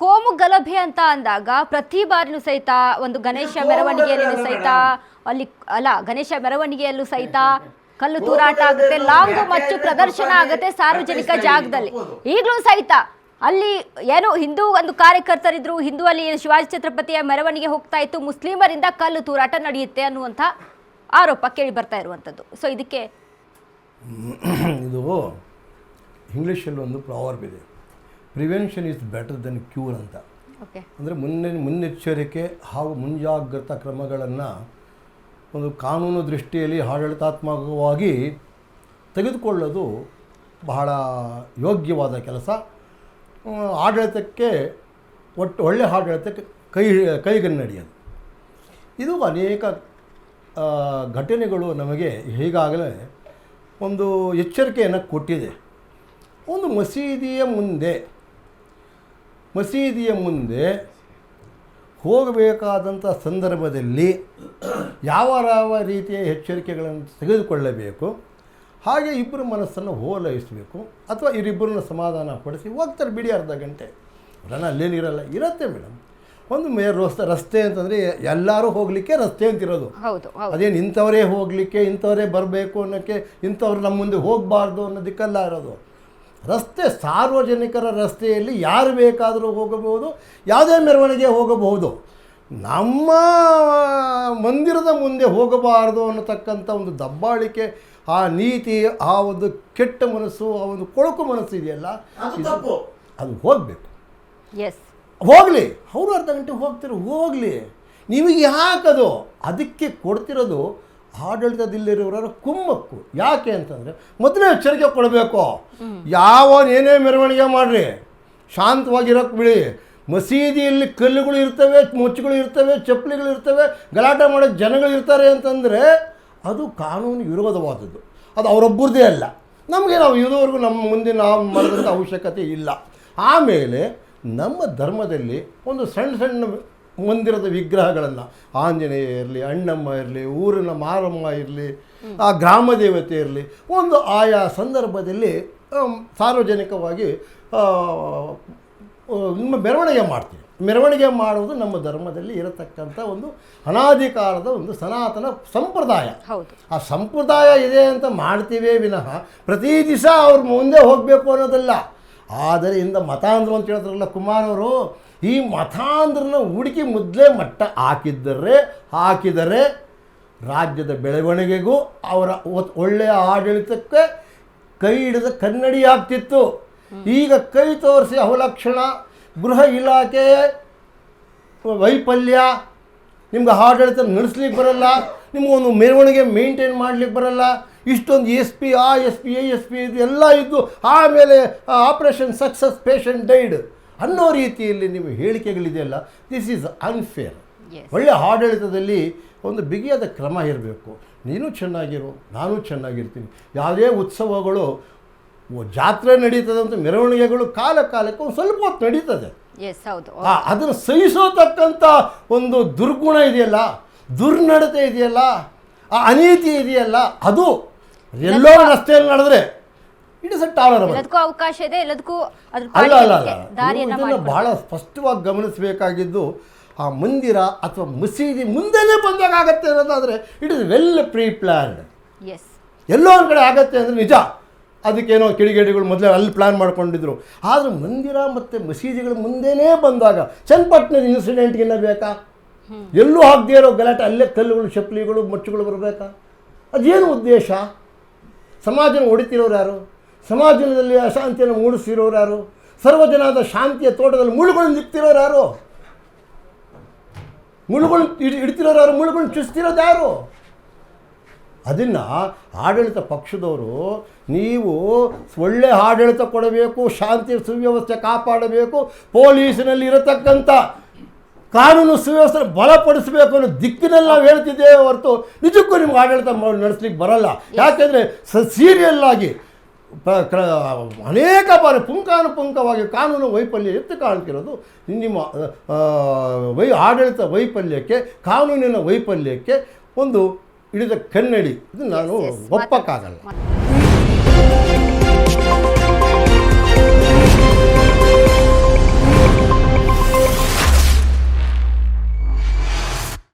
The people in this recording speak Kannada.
ಕೋಮು ಗಲಭೆ ಅಂತ ಅಂದಾಗ ಪ್ರತಿ ಬಾರಿನೂ ಸಹಿತ ಒಂದು ಗಣೇಶ ಮೆರವಣಿಗೆಯಲ್ಲಿ ಸಹಿತ ಅಲ್ಲಿ ಅಲ್ಲ ಗಣೇಶ ಮೆರವಣಿಗೆಯಲ್ಲೂ ಸಹಿತ ಕಲ್ಲು ತೂರಾಟ ಆಗುತ್ತೆ ಲಾಂಗ್ ಮಚ್ಚು ಪ್ರದರ್ಶನ ಆಗುತ್ತೆ ಸಾರ್ವಜನಿಕ ಜಾಗದಲ್ಲಿ. ಈಗಲೂ ಸಹಿತ ಅಲ್ಲಿ ಏನು ಹಿಂದೂ ಒಂದು ಕಾರ್ಯಕರ್ತರಿದ್ರು ಹಿಂದೂ ಅಲ್ಲಿ ಶಿವಾಜಿ ಛತ್ರಪತಿಯ ಮೆರವಣಿಗೆ ಹೋಗ್ತಾ ಇತ್ತು ಮುಸ್ಲಿಮರಿಂದ ಕಲ್ಲು ತೂರಾಟ ನಡೆಯುತ್ತೆ ಅನ್ನುವಂಥ ಆರೋಪ ಕೇಳಿ ಬರ್ತಾ ಇರುವಂಥದ್ದು. ಸೊ ಇದಕ್ಕೆ ಇದು ಇಂಗ್ಲೀಷಲ್ಲಿ ಒಂದು ಪ್ರಾವರ್ಬ್ ಇದೆ. Prevention is better than cure ಅಂತ. ಅಂದರೆ ಮುನ್ನೆ ಮುನ್ನೆಚ್ಚರಿಕೆ ಹಾಗೂ ಮುಂಜಾಗ್ರತಾ ಕ್ರಮಗಳನ್ನು ಒಂದು ಕಾನೂನು ದೃಷ್ಟಿಯಲ್ಲಿ ಆಡಳಿತಾತ್ಮಕವಾಗಿ ತೆಗೆದುಕೊಳ್ಳೋದು ಬಹಳ ಯೋಗ್ಯವಾದ ಕೆಲಸ. ಆಡಳಿತಕ್ಕೆ ಒಟ್ಟು ಒಳ್ಳೆಯ ಆಡಳಿತಕ್ಕೆ ಕೈ ಕೈಗನ್ನಡಿಯೋದು. ಇದು ಅನೇಕ ಘಟನೆಗಳು ನಮಗೆ ಈಗಾಗಲೇ ಒಂದು ಎಚ್ಚರಿಕೆಯನ್ನು ಕೊಟ್ಟಿದೆ. ಒಂದು ಮಸೀದಿಯ ಮುಂದೆ ಮಸೀದಿಯ ಮುಂದೆ ಹೋಗಬೇಕಾದಂಥ ಸಂದರ್ಭದಲ್ಲಿ ಯಾವ ಯಾವ ರೀತಿಯ ಎಚ್ಚರಿಕೆಗಳನ್ನು ತೆಗೆದುಕೊಳ್ಳಬೇಕು ಹಾಗೆ ಇಬ್ಬರ ಮನಸ್ಸನ್ನು ಹೋಲೈಸಬೇಕು ಅಥವಾ ಇವರಿಬ್ಬರನ್ನ ಸಮಾಧಾನ ಪಡಿಸಿ ಹೋಗ್ತಾರೆ ಬಿಡಿ ಅರ್ಧ ಗಂಟೆ. ಅವರನ್ನ ಅಲ್ಲೇನಿರಲ್ಲ ಇರುತ್ತೆ ಮೇಡಮ್. ಒಂದು ಮೇ ರಸ್ತೆ ರಸ್ತೆ ಅಂತಂದರೆ ಎಲ್ಲರೂ ಹೋಗಲಿಕ್ಕೆ ರಸ್ತೆ ಅಂತಿರೋದು. ಅದೇನು ಇಂಥವರೇ ಹೋಗಲಿಕ್ಕೆ ಇಂಥವರೇ ಬರಬೇಕು ಅನ್ನೋಕ್ಕೆ ಇಂಥವ್ರು ನಮ್ಮ ಮುಂದೆ ಹೋಗಬಾರ್ದು ಅನ್ನೋದಕ್ಕೆಲ್ಲ ಇರೋದು. ರಸ್ತೆ ಸಾರ್ವಜನಿಕರ ರಸ್ತೆಯಲ್ಲಿ ಯಾರು ಬೇಕಾದರೂ ಹೋಗಬಹುದು ಯಾವುದೇ ಮೆರವಣಿಗೆ ಹೋಗಬಹುದು. ನಮ್ಮ ಮಂದಿರದ ಮುಂದೆ ಹೋಗಬಾರದು ಅನ್ನತಕ್ಕಂಥ ಒಂದು ದಬ್ಬಾಳಿಕೆ ಆ ನೀತಿ ಆ ಒಂದು ಕೆಟ್ಟ ಮನಸ್ಸು ಆ ಒಂದು ಕೊಳಕು ಮನಸ್ಸು ಇದೆಯಲ್ಲ? ಅದು ತಪ್ಪು. ಅದು ಹೋಗಬೇಕು. ಎಸ್ ಹೋಗಲಿ. ಅವರು ಅರ್ಧ ಗಂಟೆ ಹೋಗ್ತಿರೋ ಹೋಗಲಿ. ನಿಮಗೆ ಯಾಕದು? ಅದಕ್ಕೆ ಕೊಡ್ತಿರೋದು ಆಡಳಿತದಲ್ಲಿರೋರ ಕುಮ್ಮಕ್ಕು. ಯಾಕೆ ಅಂತಂದರೆ ಮೊದಲೇ ಎಚ್ಚರಿಕೆ ಕೊಡಬೇಕು. ಯಾವ ಏನೇ ಮೆರವಣಿಗೆ ಮಾಡಿರಿ ಶಾಂತವಾಗಿರೋಕ್ಕೆ ಬಿಡಿ. ಮಸೀದಿಯಲ್ಲಿ ಕಲ್ಲುಗಳು ಇರ್ತವೆ, ಮುಚ್ಚುಗಳು ಇರ್ತವೆ, ಚಪ್ಪಲಿಗಳು ಇರ್ತವೆ, ಗಲಾಟೆ ಮಾಡೋ ಜನಗಳು ಇರ್ತಾರೆ ಅಂತಂದರೆ ಅದು ಕಾನೂನು ವಿರೋಧವಾದದ್ದು. ಅದು ಅವರೊಬ್ಬರದೇ ಅಲ್ಲ. ನಮಗೆ ನಾವು ಇದುವರೆಗೂ ನಮ್ಮ ಮುಂದೆ ನಾವು ಮಾಡಿದಂಥ ಅವಶ್ಯಕತೆ ಇಲ್ಲ. ಆಮೇಲೆ ನಮ್ಮ ಧರ್ಮದಲ್ಲಿ ಒಂದು ಸಣ್ಣ ಸಣ್ಣ ಮಂದಿರದ ವಿಗ್ರಹಗಳನ್ನು. ಆಂಜನೇಯ ಇರಲಿ ಅಣ್ಣಮ್ಮ ಇರಲಿ ಊರಿನ ಮಾರಮ್ಮ ಇರಲಿ ಆ ಗ್ರಾಮ ದೇವತೆ ಇರಲಿ ಒಂದು ಆಯಾ ಸಂದರ್ಭದಲ್ಲಿ ಸಾರ್ವಜನಿಕವಾಗಿ ನಿಮ್ಮ ಮೆರವಣಿಗೆ ಮಾಡ್ತೀವಿ. ಮೆರವಣಿಗೆ ಮಾಡುವುದು ನಮ್ಮ ಧರ್ಮದಲ್ಲಿ ಇರತಕ್ಕಂಥ ಒಂದು ಅನಾಧಿಕಾರದ ಒಂದು ಸನಾತನ ಸಂಪ್ರದಾಯ. ಹೌದು. ಆ ಸಂಪ್ರದಾಯ ಇದೆ ಅಂತ ಮಾಡ್ತೀವೇ ವಿನಃ ಪ್ರತಿ ದಿವಸ ಅವ್ರ ಮುಂದೆ ಹೋಗಬೇಕು ಅನ್ನೋದಲ್ಲ. ಆದರೆ ಇಂದ ಮತಾಂಧ್ರ ಅಂತ ಹೇಳ್ತಾರಲ್ಲ ಕುಮಾರ್ ಅವರು ಈ ಮತಾಂಧ್ರನ ಹುಡುಕಿ ಮೊದಲೇ ಮಟ್ಟ ಹಾಕಿದ್ದರೆ, ಹಾಕಿದರೆ ರಾಜ್ಯದ ಬೆಳವಣಿಗೆಗೂ ಅವರ ಒಳ್ಳೆಯ ಆಡಳಿತಕ್ಕೆ ಕೈ ಹಿಡಿದ ಕನ್ನಡಿ ಆಗ್ತಿತ್ತು. ಈಗ ಕೈ ತೋರಿಸಿ ಅವಲಕ್ಷಣ, ಗೃಹ ಇಲಾಖೆ ವೈಫಲ್ಯ, ನಿಮ್ಗೆ ಆಡಳಿತ ನಡೆಸ್ಲಿಕ್ಕೆ ಬರಲ್ಲ ನಿಮಗೊಂದು ಮೆರವಣಿಗೆ ಮೇಂಟೈನ್ ಮಾಡ್ಲಿಕ್ಕೆ ಬರಲ್ಲ, ಇಷ್ಟೊಂದು ಎಸ್ ಪಿ, ಆ S P, A S P, ಇದು ಎಲ್ಲ ಇದ್ದು, ಆಮೇಲೆ ಆಪರೇಷನ್ ಸಕ್ಸಸ್, ಪೇಷಂಟ್ ಡೈಡ್. ಅನ್ನೋ ರೀತಿಯಲ್ಲಿ ನಿಮ್ಮ ಹೇಳಿಕೆಗಳಿದೆಯಲ್ಲ ದಿಸ್ ಈಸ್ ಅನ್ಫೇರ್ ಒಳ್ಳೆ ಒಳ್ಳೆಯ ಆಡಳಿತದಲ್ಲಿ ಒಂದು ಬಿಗಿಯಾದ ಕ್ರಮ ಇರಬೇಕು. ನೀನು ಚೆನ್ನಾಗಿರು ನಾನು ಚೆನ್ನಾಗಿರ್ತೀನಿ. ಯಾವುದೇ ಉತ್ಸವಗಳು ಜಾತ್ರೆ ನಡೀತದೆ ಅಂತ ಮೆರವಣಿಗೆಗಳು ಕಾಲ ಕಾಲಕ್ಕೆ ಒಂದು ಸ್ವಲ್ಪ ಹೊತ್ತು ನಡೀತದೆ. ಎಸ್ ಹೌದು. ಆ ಅದನ್ನು ಸಹಿಸೋತಕ್ಕಂಥ ಒಂದು ದುರ್ಗುಣ ಇದೆಯಲ್ಲ ದುರ್ನಡತೆ ಇದೆಯಲ್ಲ ಆ ಅನೀತಿ ಇದೆಯಲ್ಲ ಅದು ಎಲ್ಲೋ ರಸ್ತೆಯಲ್ಲಿ ನಡೆದ್ರೆ ಇಟ್ ಇಸ್ ಅ ಟಾಲರಬಲ್ ಎಲ್ಲದಕ್ಕೂ ಅವಕಾಶ ಇದೆ ಎಲ್ಲದಕ್ಕೂ ಅದ್ರ ಅಲ್ಲ ಅಲ್ಲ ಅಲ್ಲ. ಪಾಡಿಗೆ ದಾರಿಯನ್ನ ಇದನ್ನು ಬಹಳ ಸ್ಪಷ್ಟವಾಗಿ ಗಮನಿಸಬೇಕಾಗಿದ್ದು ಆ ಮಂದಿರ ಅಥವಾ ಮಸೀದಿ ಮುಂದೆನೇ ಬಂದಾಗತ್ತೆ ಅನ್ನೋದಾದ್ರೆ it is well pre planned S ಎಲ್ಲೋ ಒಂದು ಕಡೆ ಆಗತ್ತೆ ಅಂದರೆ ನಿಜ. ಅದಕ್ಕೇನೋ ಕಿಡಿಗೇಡಿಗಳು ಮೊದಲೇ ಅಲ್ಲಿ ಪ್ಲ್ಯಾನ್ ಮಾಡ್ಕೊಂಡಿದ್ರು. ಆದರೆ ಮಂದಿರ ಮತ್ತು ಮಸೀದಿಗಳು ಮುಂದೆನೇ ಬಂದಾಗ ಚನ್ನಪಟ್ಟಣದ ಇನ್ಸಿಡೆಂಟ್ಗಿನ್ನ ಬೇಕಾ? ಎಲ್ಲೂ ಆಗದೇ ಇರೋ ಗಲಾಟೆ ಅಲ್ಲೇ ಕಲ್ಲುಗಳು ಚಪ್ಪಲಿಗಳು ಮಚ್ಚುಗಳು ಬರಬೇಕಾ? ಅದೇನು ಉದ್ದೇಶ? ಸಮಾಜನ ಹೊಡಿತಿರೋರು ಯಾರು? ಸಮಾಜದಲ್ಲಿ ಅಶಾಂತಿಯನ್ನು ಮೂಡಿಸಿರೋರು ಯಾರು? ಸರ್ವಜನಾದ ಶಾಂತಿಯ ತೋಟದಲ್ಲಿ ಮುಳ್ಳುಗಳನ್ನು ನಿಂತಿರೋರು ಯಾರು? ಮುಳ್ಳುಗಳು ಇಡ್ತಿರೋರು ಯಾರು? ಮುಳ್ಳುಗಳನ್ನ ಚುಸ್ತಿರೋದು ಯಾರು? ಅದನ್ನು ಆಡಳಿತ ಪಕ್ಷದವರು ನೀವು ಒಳ್ಳೆ ಆಡಳಿತ ಕೊಡಬೇಕು ಶಾಂತಿ ಸುವ್ಯವಸ್ಥೆ ಕಾಪಾಡಬೇಕು ಪೊಲೀಸಿನಲ್ಲಿ ಇರತಕ್ಕಂಥ ಕಾನೂನು ಸುವ್ಯವಸ್ಥೆ ಬಲಪಡಿಸಬೇಕು ಅನ್ನೋ ದಿಕ್ಕಿನಲ್ಲಿ ನಾವು ಹೇಳ್ತಿದ್ದೇವೆ ಹೊರತು ನಿಜಕ್ಕೂ ನಿಮ್ಗೆ ಆಡಳಿತ ನಡೆಸ್ಲಿಕ್ಕೆ ಬರಲ್ಲ. ಯಾಕೆಂದರೆ ಸ ಸೀರಿಯಲ್ ಆಗಿ ಅನೇಕ ಬಾರಿ ಪುಂಕಾನುಪುಂಕವಾಗಿ ಕಾನೂನು ವೈಫಲ್ಯ ಎತ್ತು ಕಾಣ್ತಿರೋದು. ನಿಮ್ಮ ವೈ ಆಡಳಿತ ವೈಫಲ್ಯಕ್ಕೆ ಕಾನೂನಿನ ವೈಫಲ್ಯಕ್ಕೆ ಒಂದು ಹಿಡಿದ ಕನ್ನಡಿ. ಇದು ನಾನು. ಒಪ್ಪಕ್ಕಾಗಲ್ಲ.